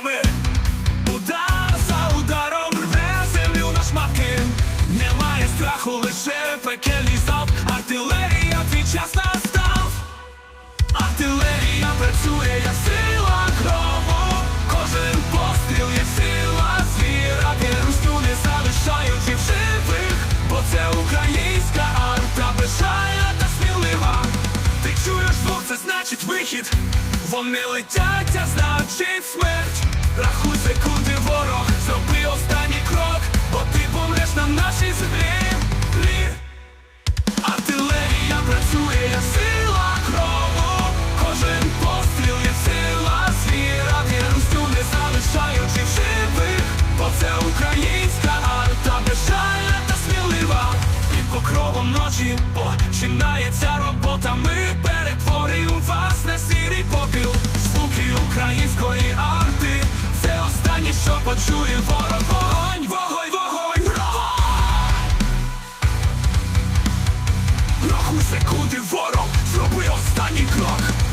нами. Удар за ударом рве землю на шматки. Немає страху, лише пекельний залп. Артилерія твій час настав. Артилерія працює, як вихід. Вони летять, а значить смерть. Рахуй секунди, ворог, зроби останній крок, бо ти помреш на нашій землі. Артилерія працює, сила крову. Кожен постріл є сила звіра. Вірустю не залишаючи живих, бо це українська арта безжальна та смілива. Під покровом ночі починається почує ворог. Вогонь, вогонь, вогонь, вогонь. Рахуй секунди, ворог, зроби останній крок.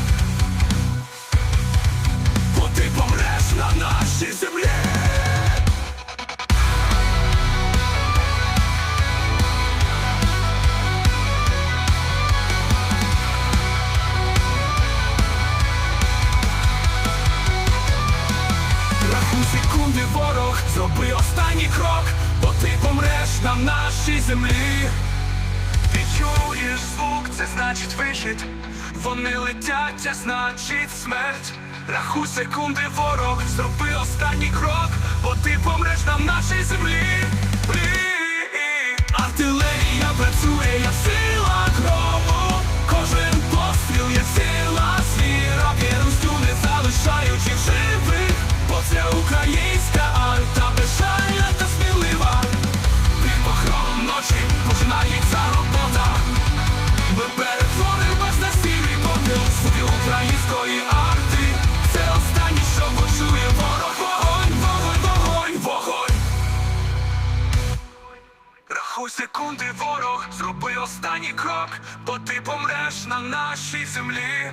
Ворог, зроби останній крок, бо ти помреш на нашій землі. Ти звук, це значить вихід. Вони летять, а значить смерть. Рахуй секунди, ворог, зроби останній крок, бо ти помреш на нашій землі. Артилерія працює, як сила крову. Кожен постріл є сила звіра. Вірустю не залишаючи в живих, бо це українська арта безжальна та смілива. Під покровом ночі починається робота. Ми перетворимо вас на сірий попіл Звуки української арти. Це останнє, що почує ворог. Вогонь, вогонь, вогонь, вогонь. Рахуй секунди, ворог, зроби останній крок, бо ти помреш на нашій землі.